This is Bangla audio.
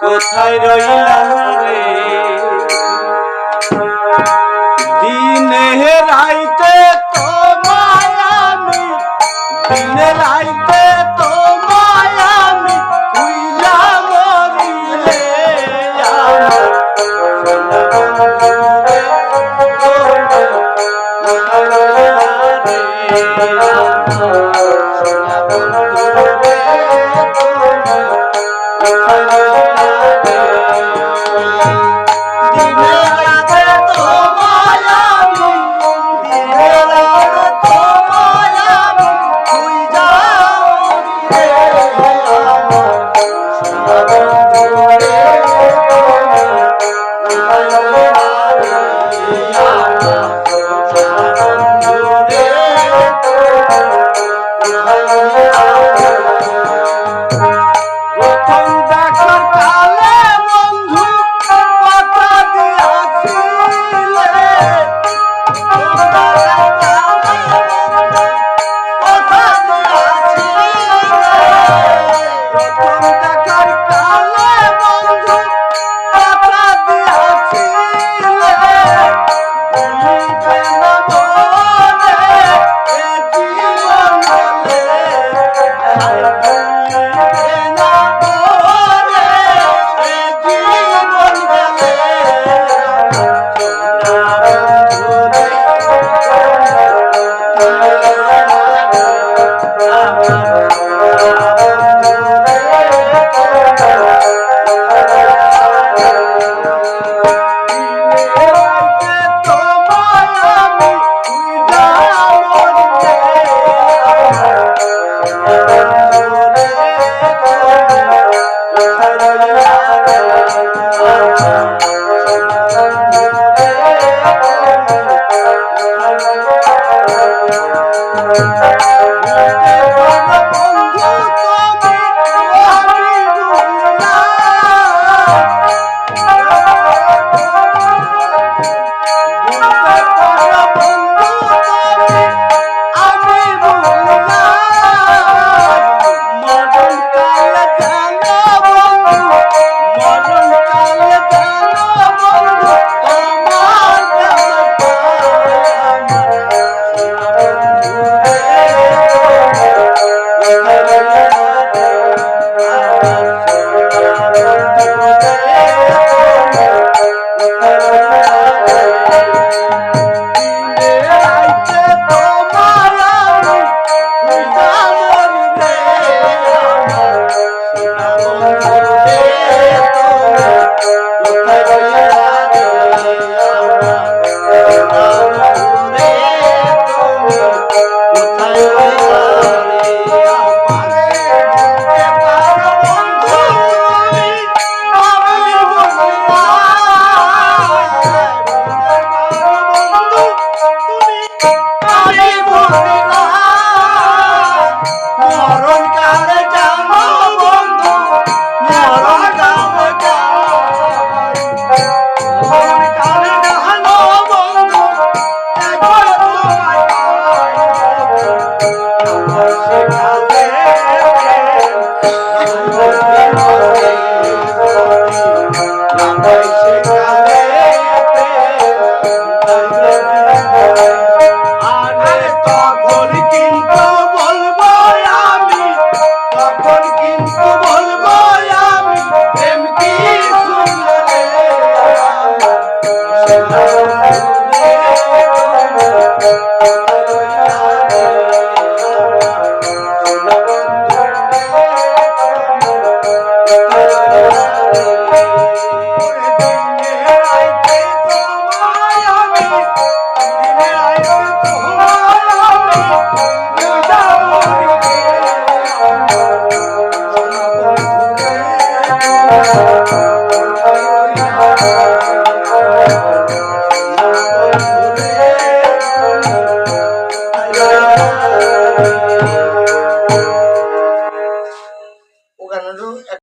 কোথায় রইলাম রে? দিনে রাইতে তোমায় আমি দিনে রাইতে তোমায় আমি Oh! Thank you.